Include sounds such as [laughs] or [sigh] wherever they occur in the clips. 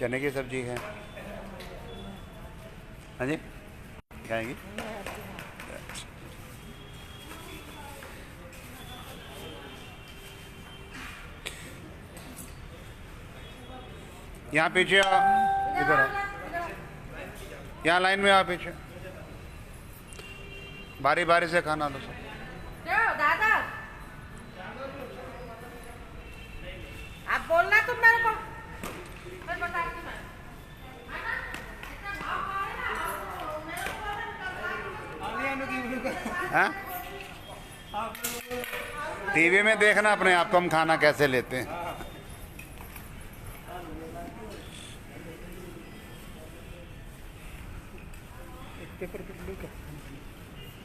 चने की सब्ज़ी है। हाँ जी, खाएँगी? यहाँ पीछे इधर यहाँ लाइन में आओ पीछे। बारी बारी से खाना दो सब क्यों दादा आप बोलना तुम मेरे को मैं बताती हूँ टीवी में देखना अपने आप को, हम खाना कैसे लेते हैं?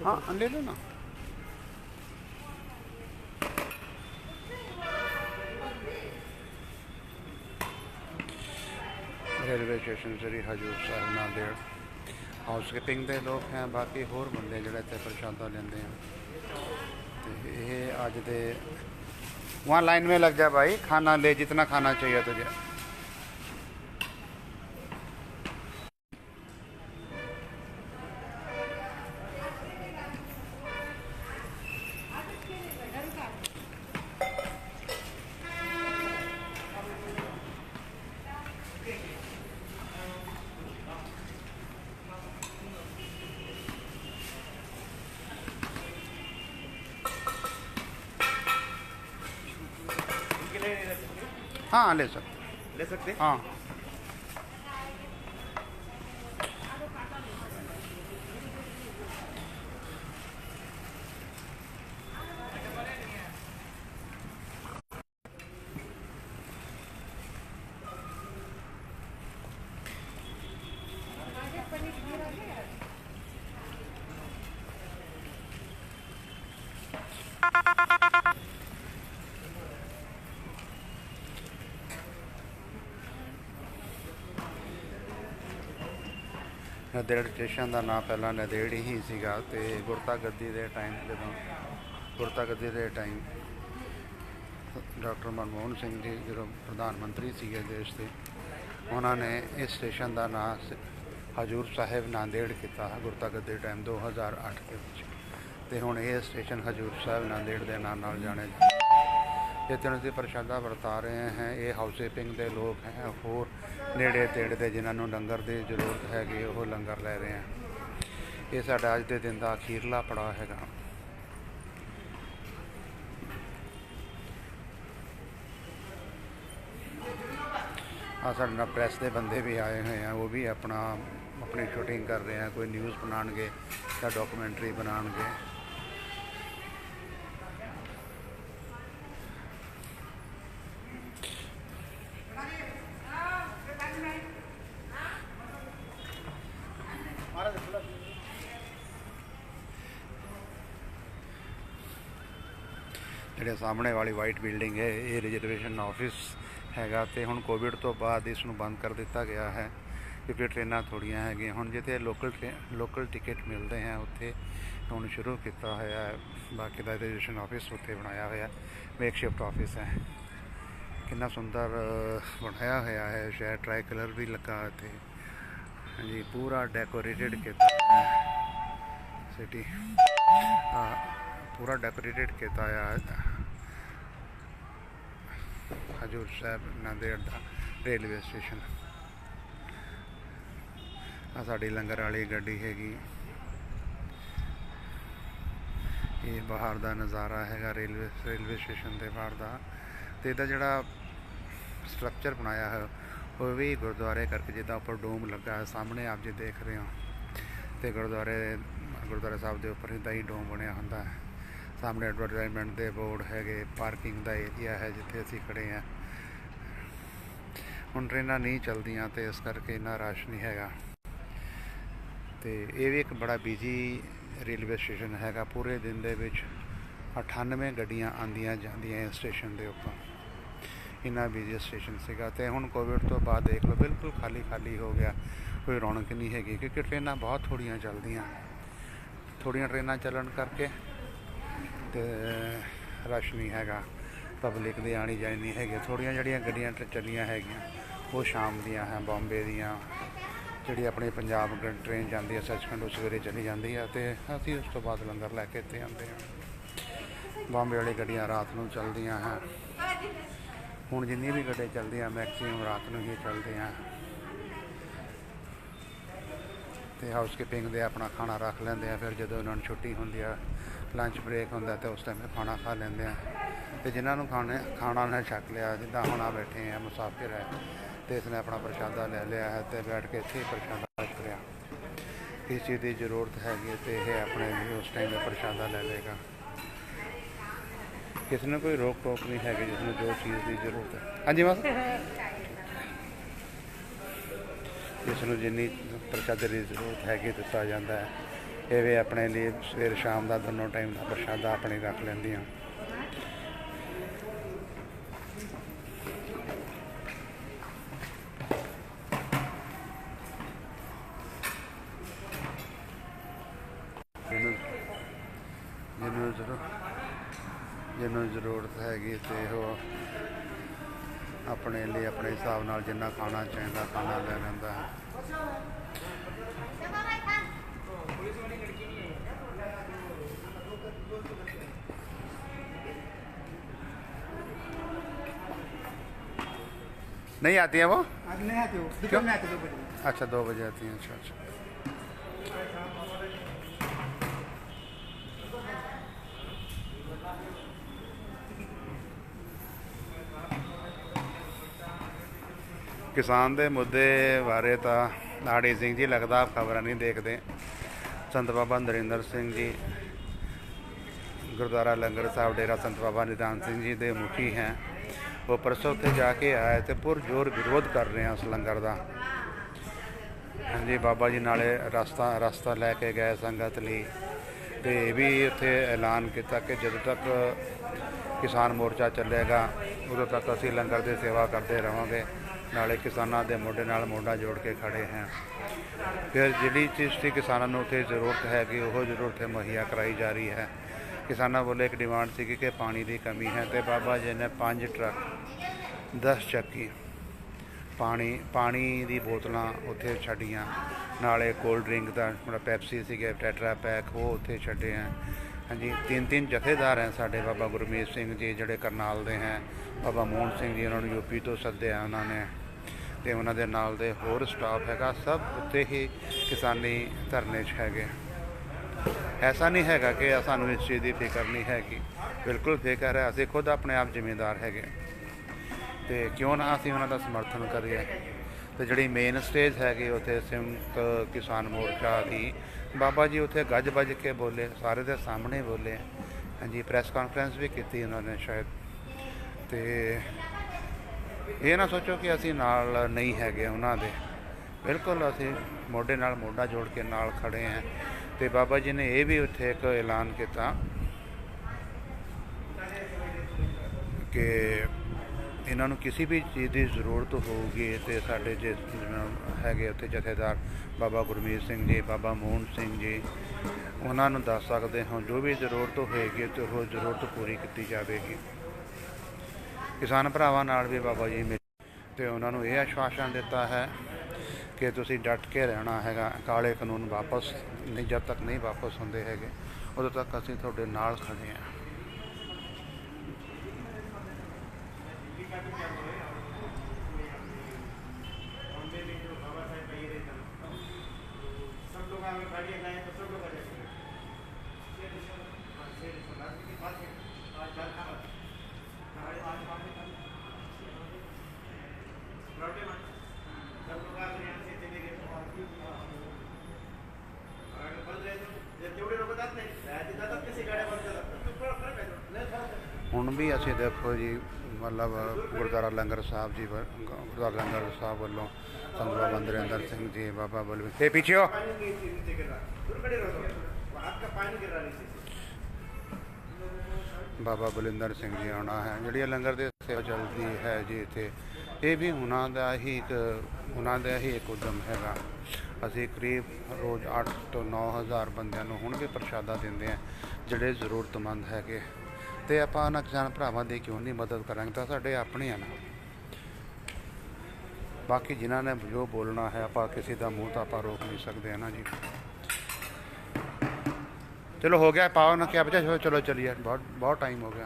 हाँ ले लो ना। रेलवे स्टेशन से हजूर साहब नादेड़। ਨਾਂਦੇੜ ਹਾਊਸਕੀਪਿੰਗ ਦੇ ਲੋਕ ਹੈ ਬਾਕੀ ਹੋਰ ਬੰਦੇ ਜਿਹੜੇ ਇੱਥੇ ਪ੍ਰਸ਼ਾਦਾ ਲੈਂਦੇ ਆ ਤੇ ਇਹ ਅੱਜ ਦੇ वहाँ लाइन में लग जा भाई खाना ले जितना खाना चाहिए तुझे हाँ ले सकते ले सकते हैं। ਨਦੇੜ ਸਟੇਸ਼ਨ ਦਾ ਨਾਮ ਪਹਿਲਾਂ ਨਦੇੜ ਹੀ ਸੀਗਾ ਤੇ ਗੁਰਤਾ ਗੱਦੀ ਦੇ ਟਾਈਮ ਜਦੋਂ ਗੁਰਤਾ ਗੱਦੀ ਦੇ ਟਾਈਮ ਡਾਕਟਰ ਮਨਮੋਹਨ ਸਿੰਘ ਜੀ ਜਦੋਂ ਪ੍ਰਧਾਨ ਮੰਤਰੀ ਸੀਗੇ ਦੇਸ਼ ਦੇ, ਉਹਨਾਂ ਨੇ ਇਸ ਸਟੇਸ਼ਨ ਦਾ ਨਾਮ ਹਜੂਰ ਸਾਹਿਬ ਨਾਂਦੇੜ ਕੀਤਾ ਗੁਰਤਾ ਗੱਦੀ ਟਾਈਮ 2008 ਦੇ ਵਿੱਚ। ਤੇ ਹੁਣ ਇਹ ਸਟੇਸ਼ਨ ਹਜੂਰ ਸਾਹਿਬ ਨਾਂਦੇੜ ਦੇ ਨਾਮ ਨਾਲ ਜਾਣਿਆ ਜਾਂਦਾ। ਜਿੱਥੇ ਅਸੀਂ ਪ੍ਰਸ਼ਾਦਾ ਵਰਤਾ ਰਹੇ ਹਾਂ। ਇਹ ਹਾਊਸਿੰਗ ਦੇ ਲੋਕ ਹੈ, ਹੋਰ ਨੇੜੇ ਤੇੜੇ ਦੇ ਜਿਨ੍ਹਾਂ ਨੂੰ ਲੰਗਰ ਦੀ ਜ਼ਰੂਰਤ ਹੈਗੀ, ਉਹ ਲੰਗਰ ਲੈ ਰਹੇ ਆ ਇਹ ਸਾਡਾ ਅੱਜ ਦੇ ਦਿਨ ਦਾ ਅਖੀਰਲਾ ਪੜਾਅ ਹੈਗਾ। ਆ ਸਾਡੇ ਨਾਲ ਪ੍ਰੈਸ ਦੇ ਬੰਦੇ ਵੀ ਆਏ ਹੋਏ ਆ, ਉਹ ਵੀ ਆਪਣਾ, ਆਪਣੀ ਸ਼ੂਟਿੰਗ ਕਰ ਰਹੇ ਆ, ਕੋਈ ਨਿਊਜ਼ ਬਣਾਉਣਗੇ ਜਾਂ ਡਾਕੂਮੈਂਟਰੀ ਬਣਾਉਣਗੇ। ਜਿਹੜੇ ਸਾਹਮਣੇ ਵਾਲੀ ਵਾਈਟ ਬਿਲਡਿੰਗ ਹੈ, ਇਹ ਰਿਜ਼ਰਵੇਸ਼ਨ ਆਫਿਸ ਹੈਗਾ ਤੇ ਹੁਣ ਕੋਵਿਡ ਤੋਂ ਬਾਅਦ ਇਸ ਨੂੰ ਬੰਦ ਕਰ ਦਿੱਤਾ ਗਿਆ ਹੈ, ਕਿਉਂਕਿ ਟ੍ਰੇਨਾਂ ਥੋੜੀਆਂ ਹੈਗੀਆਂ। ਹੁਣ ਜਿੱਥੇ ਲੋਕਲ ਲੋਕਲ ਟਿਕਟ ਮਿਲਦੇ ਹੈ, ਉੱਥੇ ਹੁਣ ਸ਼ੁਰੂ ਕੀਤਾ ਹੋਇਆ ਹੈ, ਬਾਕੀ ਦਾ ਰਿਜ਼ਰਵੇਸ਼ਨ ਆਫਿਸ ਉੱਥੇ ਬਣਾਇਆ ਹੋਇਆ ਮੇਕ ਸ਼ਿਫਟ ਆਫਿਸ ਹੈ। ਕਿੰਨਾ ਸੁੰਦਰ ਬਣਾਇਆ ਹੋਇਆ ਹੈ, ਸ਼ਾਇਦ ਟਰਾਈ ਕਲਰ ਵੀ ਲੱਗਾ ਇੱਥੇ। ਹਾਂਜੀ, ਪੂਰਾ ਡੈਕੋਰੇਟਡ ਕੀਤਾ ਸਿਟੀ ਹਾਂ ਪੂਰਾ ਡੈਕੋਰੇਟਡ ਕੀਤਾ ਆ ਹਜੂਰ ਸਾਹਿਬ ਨਾਂਦੇੜ ਦਾ ਰੇਲਵੇ ਸਟੇਸ਼ਨ। ਆ ਸਾਡੀ ਲੰਗਰ ਵਾਲੀ ਗੱਡੀ ਹੈਗੀ। ਇਹ ਬਾਹਰ ਦਾ ਨਜ਼ਾਰਾ ਹੈਗਾ ਰੇਲਵੇ ਰੇਲਵੇ ਸਟੇਸ਼ਨ ਦੇ ਬਾਹਰ ਦਾ। ਤੇ ਇਹਦਾ ਜਿਹੜਾ ਸਟਰਕਚਰ ਬਣਾਇਆ ਹੈ ਉਹ ਵੀ ਗੁਰਦੁਆਰੇ ਕਰਕੇ ਜਿੱਦਾਂ ਉੱਪਰ ਡੋਮ ਲੱਗਾ ਹੈ ਸਾਹਮਣੇ ਆਪ ਜੀ ਦੇਖ ਰਹੇ ਹੋ। ਤੇ ਗੁਰਦੁਆਰੇ, ਗੁਰਦੁਆਰਾ ਸਾਹਿਬ ਦੇ ਉੱਪਰ ਇਦਾਂ ਹੀ ਡੋਮ ਬਣਿਆ ਹੁੰਦਾ ਹੈ। ਸਾਹਮਣੇ ਐਡਵਰਟਾਈਜ਼ਮੈਂਟ ਦੇ ਬੋਰਡ ਹੈਗੇ ਪਾਰਕਿੰਗ ਦਾ ਏਰੀਆ ਹੈ ਜਿੱਥੇ ਅਸੀਂ ਖੜੇ ਹਾਂ। ਹੁਣ ਟ੍ਰੇਨਾਂ ਨਹੀਂ ਚੱਲਦੀਆਂ ਤੇ ਇਸ ਕਰਕੇ ਇੰਨਾ ਰਸ਼ ਨਹੀਂ ਹੈਗਾ। ਤੇ ਇਹ ਵੀ ਇੱਕ ਬੜਾ ਬਿਜ਼ੀ ਰੇਲਵੇ ਸਟੇਸ਼ਨ ਹੈਗਾ। ਪੂਰੇ ਦਿਨ ਦੇ ਵਿੱਚ 98 ਗੱਡੀਆਂ ਆਉਂਦੀਆਂ ਜਾਂਦੀਆਂ ਇਸ ਸਟੇਸ਼ਨ ਦੇ ਉੱਪਰ। ਇੰਨਾ ਬਿਜ਼ੀ ਸਟੇਸ਼ਨ ਸੀਗਾ ਤੇ ਹੁਣ ਕੋਵਿਡ ਤੋਂ ਬਾਅਦ ਦੇਖ ਲਓ, ਬਿਲਕੁਲ ਖਾਲੀ ਖਾਲੀ ਹੋ ਗਿਆ। ਕੋਈ ਰੌਣਕ ਨਹੀਂ ਹੈਗੀ ਕਿਉਂਕਿ ਟ੍ਰੇਨਾਂ ਬਹੁਤ ਥੋੜੀਆਂ ਚੱਲਦੀਆਂ। ਥੋੜੀਆਂ ਟ੍ਰੇਨਾਂ ਚੱਲਣ ਕਰਕੇ ਤੇ ਰਸ਼ ਨਹੀਂ ਹੈਗਾ ਪਬਲਿਕ ਦੀ ਆਣੀ ਜਾਣੀ ਨਹੀਂ ਹੈਗੀ। ਥੋੜੀਆਂ ਜਿਹੜੀਆਂ ਗੱਡੀਆਂ ਟ- ਚੱਲੀਆਂ ਹੈਗੀਆਂ, ਉਹ ਸ਼ਾਮ ਦੀਆਂ ਹੈ, ਬੰਬੇ ਦੀਆਂ। ਜਿਹੜੀ ਆਪਣੀ ਪੰਜਾਬ ਗ- ਟ੍ਰੇਨ ਜਾਂਦੀ ਹੈ, ਸੱਚਖੰਡ ਉਹ ਸਵੇਰੇ ਚਲੀ ਜਾਂਦੀ ਹੈ ਤੇ ਅਸੀਂ ਉਸ ਤੋਂ ਬਾਅਦ ਲੰਗਰ ਲੈ ਕੇ ਇੱਥੇ ਆਉਂਦੇ ਹਾਂ। ਬੰਬੇ ਵਾਲੀ ਗੱਡੀਆਂ ਰਾਤ ਨੂੰ ਚੱਲਦੀਆਂ ਹੈ। ਹੁਣ ਜਿੰਨੀ ਵੀ ਗੱਡੀਆਂ ਚੱਲਦੀਆਂ ਮੈਕਸਿਮਮ ਰਾਤ ਨੂੰ ਹੀ ਚੱਲਦੀਆਂ ਤੇ ਹਾਊਸਕੀਪਿੰਗ ਦੇ ਆਪਣਾ ਖਾਣਾ ਰੱਖ ਲੈਂਦੇ ਆ, ਫਿਰ ਜਦੋਂ ਉਹਨਾਂ ਨੂੰ ਛੁੱਟੀ ਹੁੰਦੀ ਆ ਲੰਚ ਬ੍ਰੇਕ ਹੁੰਦਾ ਤੇ ਉਸ ਟਾਈਮ ਖਾਣਾ ਖਾ ਲੈਂਦੇ ਆ। ਤੇ ਜਿਨ੍ਹਾਂ ਨੂੰ ਖਾਣੇ ਖਾਣਾ ਨਾ ਛਕ ਲਿਆ ਜਿੱਦਾਂ ਹੁਣ ਆ ਬੈਠੇ ਆ ਮੁਸਾਫਿਰ ਹੈ ਤੇ ਇਸਨੇ ਆਪਣਾ ਪ੍ਰਸ਼ਾਦਾ ਲੈ ਲਿਆ ਹੈ ਤੇ ਬੈਠ ਕੇ ਇੱਥੇ ਪ੍ਰਸ਼ਾਦਾ ਛਕ ਲਿਆ। ਕਿਸ ਦੀ ਜ਼ਰੂਰਤ ਹੈਗੀ ਤੇ ਇਹ ਆਪਣੇ ਲਈ ਉਸ ਟਾਈਮ ਦਾ ਪ੍ਰਸ਼ਾਦਾ ਲੈ ਲਏਗਾ। ਕਿਸੇ ਨੂੰ ਕੋਈ ਰੋਕ ਟੋਕ ਨਹੀਂ ਹੈਗੀ ਜਿਸ ਨੂੰ ਜੋ ਚੀਜ਼ ਦੀ ਜ਼ਰੂਰਤ ਹੈ। ਹਾਂਜੀ ਮਾਸ? [laughs] ਜਿਸ ਨੂੰ ਜਿੰਨੀ ਪ੍ਰਸ਼ਾਦੇ ਦੀ ਜ਼ਰੂਰਤ ਹੈਗੀ ਦਿੱਤਾ ਜਾਂਦਾ ਹੈ। ਇਹ ਵੀ ਆਪਣੇ ਲਈ ਸਵੇਰ ਸ਼ਾਮ ਦਾ ਦੋਨੋਂ ਟਾਈਮ ਦਾ ਪ੍ਰਸ਼ਾਦਾ ਆਪਣੇ ਰੱਖ ਲੈਂਦੀਆਂ। ਜਿਹਨੂੰ ਜਿਹਨੂੰ ਜ਼ਰੂਰ ਜਿਹਨੂੰ ਜ਼ਰੂਰਤ ਹੈਗੀ ਤੇ ਉਹ ਆਪਣੇ ਲਈ ਆਪਣੇ ਹਿਸਾਬ ਨਾਲ ਜਿੰਨਾ ਖਾਣਾ ਚਾਹੀਦਾ, ਖਾਣਾ ਲੈ ਲੈਂਦਾ ਹੈ। नहीं आती है वो आज नहीं आते हो दुकान में आते दो बजे अच्छा दो बजे आती हैं अच्छा अच्छा ਕਿਸਾਨ ਦੇ ਮੁੱਦੇ ਬਾਰੇ ਤਾਂ ਲਾੜੀ ਸਿੰਘ ਜੀ ਲੱਗਦਾ ਖਬਰਾਂ ਨਹੀਂ ਦੇਖਦੇ ਸੰਤ ਬਾਬਾ ਨਰਿੰਦਰ ਸਿੰਘ ਜੀ, ਗੁਰਦੁਆਰਾ ਲੰਗਰ ਸਾਹਿਬ ਡੇਰਾ ਸੰਤ ਬਾਬਾ ਨਿਧਾਨ ਸਿੰਘ ਜੀ ਦੇ ਮੁਖੀ ਹੈ। ਉਹ ਪਰਸੋਂ ਉੱਥੇ ਜਾ ਕੇ ਆਏ ਤੇ ਪੁਰਜੋਰ ਵਿਰੋਧ ਕਰ ਰਹੇ ਆ ਉਸ ਲੰਗਰ ਦਾ। ਹਾਂਜੀ, ਬਾਬਾ ਜੀ ਨਾਲੇ ਰਸਤਾ ਰਸਤਾ ਲੈ ਕੇ ਗਏ ਸੰਗਤ ਲਈ। ਤੇ ਇਹ ਵੀ ਉੱਥੇ ਐਲਾਨ ਕੀਤਾ ਕਿ ਜਦੋਂ ਤੱਕ ਕਿਸਾਨ ਮੋਰਚਾ ਚੱਲੇਗਾ, ਉਦੋਂ ਤੱਕ ਅਸੀਂ ਲੰਗਰ ਦੀ ਸੇਵਾ ਕਰਦੇ ਰਹਾਂਗੇ ਨਾਲੇ ਕਿਸਾਨਾਂ ਦੇ ਮੋਢੇ ਨਾਲ ਮੋਢਾ ਜੋੜ ਕੇ ਖੜੇ ਹਾਂ। ਫਿਰ ਜਿਹੜੀ ਚੀਜ਼ ਦੀ ਕਿਸਾਨਾਂ ਨੂੰ ਉੱਥੇ ਜ਼ਰੂਰਤ ਹੈ ਕਿ ਉਹ ਜ਼ਰੂਰਤ ਹੈ, ਮੁਹੱਈਆ ਕਰਾਈ ਜਾ ਰਹੀ ਹੈ। ਕਿਸਾਨਾਂ ਵੱਲੋਂ ਇੱਕ ਡਿਮਾਂਡ ਸੀ ਕਿ ਪਾਣੀ ਦੀ ਕਮੀ ਹੈ ਤੇ ਬਾਬਾ ਜੀ ਨੇ 5 ਟਰੱਕ 10 ਚੱਕੀ ਪਾਣੀ ਪਾਣੀ ਦੀ ਬੋਤਲਾਂ ਉੱਥੇ ਛੱਡੀਆਂ। ਨਾਲੇ ਕੋਲਡ ਡਰਿੰਕ ਦਾ ਮਤਲਬ ਪੈਪਸੀ ਸੀਗੇ, ਟੈਟਰਾ ਪੈਕ, ਉਹ ਉੱਥੇ ਛੱਡੇ ਆ। ਹਾਂਜੀ, ਤਿੰਨ ਤਿੰਨ ਜਥੇਦਾਰ ਹੈ ਸਾਡੇ ਬਾਬਾ ਗੁਰਮੀਤ ਸਿੰਘ ਜੀ, ਜਿਹੜੇ ਕਰਨਾਲ ਦੇ ਹੈ। ਬਾਬਾ ਮੋਹਨ ਸਿੰਘ ਜੀ, ਉਹਨਾਂ ਨੂੰ ਯੂਪੀ ਤੋਂ ਸੱਦਿਆ ਉਹਨਾਂ ਨੇ। ਤੇ ਉਹਨਾਂ ਦੇ ਨਾਲ ਦੇ ਹੋਰ ਸਟਾਫ ਹੈਗਾ, ਸਭ ਉੱਤੇ ਹੀ ਕਿਸਾਨੀ ਧਰਨੇ 'ਚ ਹੈਗੇ। ਐਸਾ ਨਹੀਂ ਹੈਗਾ ਕਿ ਸਾਨੂੰ ਇਸ ਚੀਜ਼ ਦੀ ਫਿਕਰ ਨਹੀਂ ਹੈਗੀ। ਬਿਲਕੁਲ ਫਿਕਰ ਹੈ, ਅਸੀਂ ਖੁਦ ਆਪਣੇ ਆਪ ਜ਼ਿੰਮੇਦਾਰ ਹੈਗੇ। ਤੇ ਕਿਉਂ ਨਾ ਅਸੀਂ ਉਹਨਾਂ ਦਾ ਸਮਰਥਨ ਕਰੀਏ। ਤੇ ਜਿਹੜੀ ਮੇਨ ਸਟੇਜ ਹੈਗੀ ਉੱਥੇ ਸੰਯੁਕਤ ਕਿਸਾਨ ਮੋਰਚਾ ਦੀ, ਬਾਬਾ ਜੀ ਉੱਥੇ ਗੱਜ ਵੱਜ ਕੇ ਬੋਲੇ, ਸਾਰੇ ਦੇ ਸਾਹਮਣੇ ਬੋਲੇ। ਹਾਂਜੀ ਪ੍ਰੈਸ ਕਾਨਫਰੰਸ ਵੀ ਕੀਤੀ ਉਹਨਾਂ ਨੇ ਸ਼ਾਇਦ। ਤੇ ਇਹ ਨਾ ਸੋਚੋ ਕਿ ਅਸੀਂ ਨਾਲ ਨਹੀਂ ਹੈਗੇ ਉਹਨਾਂ ਦੇ। ਬਿਲਕੁਲ ਅਸੀਂ ਮੋਢੇ ਨਾਲ ਮੋਢਾ ਜੋੜ ਕੇ ਨਾਲ ਖੜੇ ਹਾਂ। ਤੇ ਬਾਬਾ ਜੀ ਨੇ ਇਹ ਵੀ ਉੱਥੇ ਇੱਕ ਐਲਾਨ ਕੀਤਾ ਕਿ ਇਹਨਾਂ ਨੂੰ ਕਿਸੇ ਵੀ ਚੀਜ਼ ਦੀ ਜ਼ਰੂਰਤ ਹੋਊਗੀ ਤੇ ਸਾਡੇ ਜਿਸ ਹੈਗੇ ਉੱਥੇ ਜਥੇਦਾਰ ਬਾਬਾ ਗੁਰਮੀਤ ਸਿੰਘ ਜੀ, ਬਾਬਾ ਮੋਹਨ ਸਿੰਘ ਜੀ, ਉਹਨਾਂ ਨੂੰ ਦੱਸ ਸਕਦੇ ਹਾਂ। ਜੋ ਵੀ ਜ਼ਰੂਰਤ ਹੋਏਗੀ ਤੇ ਉਹ ਜ਼ਰੂਰਤ ਪੂਰੀ ਕੀਤੀ ਜਾਵੇਗੀ। ਕਿਸਾਨ ਭਰਾਵਾਂ ਨਾਲ ਵੀ ਬਾਬਾ ਜੀ ਮਿਲ ਤੇ ਉਹਨਾਂ ਨੂੰ ਇਹ ਆਸ਼ਵਾਸਨ ਦਿੱਤਾ ਹੈ ਕਿ ਤੁਸੀਂ ਡਟ ਕੇ ਰਹਿਣਾ ਹੈਗਾ, ਕਾਲੇ ਕਾਨੂੰਨ ਵਾਪਸ ਨਹੀਂ, ਜਦ ਤੱਕ ਨਹੀਂ ਵਾਪਸ ਹੁੰਦੇ ਹੈਗੇ, ਉਦੋਂ ਤੱਕ ਅਸੀਂ ਤੁਹਾਡੇ ਨਾਲ ਖੜੇ ਹਾਂ Thank you. ਹੁਣ ਵੀ ਅਸੀਂ ਦੇਖੋ ਜੀ ਮਤਲਬ ਗੁਰਦੁਆਰਾ ਲੰਗਰ ਸਾਹਿਬ ਜੀ ਵ- ਗੁਰਦੁਆਰਾ ਲੰਗਰ ਸਾਹਿਬ ਵੱਲੋਂ ਸੰਤ ਬਾਬਾ ਨਰਿੰਦਰ ਸਿੰਘ ਜੀ ਬਾਬਾ ਬਲਵੀਰ ਤੇ ਪਿੱਛੇ ਹੋ पानी नीचे नीचे गिर रहा है दूर खड़े रहो तो हाथ का पानी गिर रहा है नीचे से ਬਾਬਾ ਬਲਿੰਦਰ ਸਿੰਘ ਜੀ ਆਉਣਾ ਹੈ ਜਿਹੜੀ ਲੰਗਰ ਦੀ ਸੇਵਾ ਚੱਲਦੀ ਹੈ ਜੀ ਇੱਥੇ, ਇਹ ਵੀ ਉਹਨਾਂ ਦਾ ਹੀ ਇੱਕ, ਉਹਨਾਂ ਦਾ ਹੀ ਇੱਕ ਉਦਮ ਹੈਗਾ। ਅਸੀਂ ਕਰੀਬ ਰੋਜ਼ 8 ਤੋਂ 9000 ਬੰਦਿਆਂ ਨੂੰ ਹੁਣ ਵੀ ਪ੍ਰਸ਼ਾਦਾ ਦਿੰਦੇ ਆ ਜਿਹੜੇ ਜ਼ਰੂਰਤਮੰਦ ਹੈਗੇ। ਤੇ ਆਪਾਂ ਉਹਨਾਂ ਕਿਸਾਨ ਭਰਾਵਾਂ ਦੀ ਕਿਉਂ ਨਹੀਂ ਮਦਦ ਕਰਾਂਗੇ? ਤਾਂ ਸਾਡੇ ਆਪਣੇ ਆ ਨਾ। ਬਾਕੀ ਜਿਨ੍ਹਾਂ ਨੇ ਜੋ ਬੋਲਣਾ ਹੈ, ਆਪਾਂ ਕਿਸੇ ਦਾ ਮੂੰਹ ਤਾਂ ਆਪਾਂ ਰੋਕ ਨਹੀਂ ਸਕਦੇ, ਹੈ ਨਾ ਜੀ? ਚਲੋ ਹੋ ਗਿਆ, ਪਾਓ ਨਾ ਕਿਆ ਬਚਾ ਚਲੋ ਚਲੋ ਚਲੀਏ। ਬਹੁਤ ਬਹੁਤ ਟਾਈਮ ਹੋ ਗਿਆ।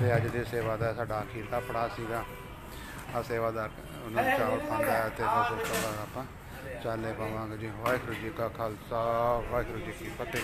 ਤੇ ਅੱਜ ਦੇ ਸੇਵਾ ਦਾ ਸਾਡਾ ਅਖੀਰਲਾ ਪੜਾਅ ਸੀਗਾ। ਆ ਸੇਵਾਦਾਰ ਉਹਨਾਂ ਨੂੰ ਚਾਵਲ ਖਾਂਦਾ ਹੈ ਤੇ ਬਸ ਉਸ ਤੋਂ ਬਾਅਦ ਆਪਾਂ। ਚਾਲੇ ਪਾਵਾਂਗੇ ਜੀ। ਵਾਹਿਗੁਰੂ ਜੀ ਕਾ ਖਾਲਸਾ, ਵਾਹਿਗੁਰੂ ਜੀ ਕੀ ਫਤਿਹ।